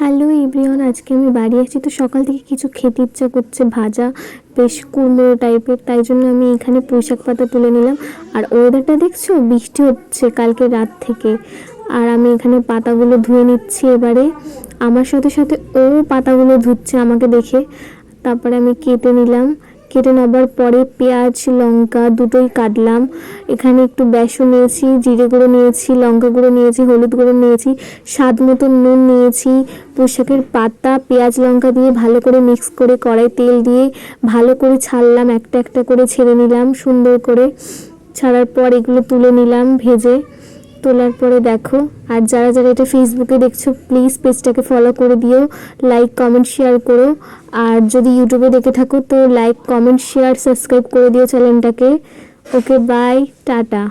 Hello everyone আজকে আমি বাড়ি আসছি তো সকাল থেকে কিছু খেতে ইচ্ছা করছে, ভাজা, বেশ কুমড়ো টাইপের, তাই জন্য আমি এখানে পুঁইশাক পাতা তুলে নিলাম। আর ওয়েদারটা দেখছ? বৃষ্টি হচ্ছে কালকে রাত থেকে। আর আমি এখানে পাতাগুলো ধুয়ে নিচ্ছি এবারে। আমার সাথে সাথে ও পাতাগুলো ধুচ্ছে আমাকে দেখে। তারপরে আমি কেটে নিলাম। কেটে নেবার পরে পেঁয়াজ, লঙ্কা দুটোই কাটলাম। এখানে একটু বেসন নিয়েছি, জিরে গুঁড়ো নিয়েছি, লঙ্কা গুঁড়ো নিয়েছি, হলুদ গুঁড়ো নিয়েছি, স্বাদ মতো নুন নিয়েছি, পোশাকের পাতা, পেঁয়াজ, লঙ্কা দিয়ে ভালো করে মিক্স করে কড়াই তেল দিয়ে ভালো করে ছাড়লাম, একটা একটা করে ছেড়ে নিলাম সুন্দর করে। ছাড়ার পর এগুলো তুলে নিলাম ভেজে। তোলার পরে দেখো। আর যারা যারা এটা ফেসবুকে দেখছ প্লিজ পেজটাকে ফলো করে দিও লাইক কমেন্ট শেয়ার করো। আর যদি ইউটিউবে দেখে থাকো, তো লাইক কমেন্ট শেয়ার সাবস্ক্রাইব করে দিও চ্যানেলটাকে। Okay bye tata.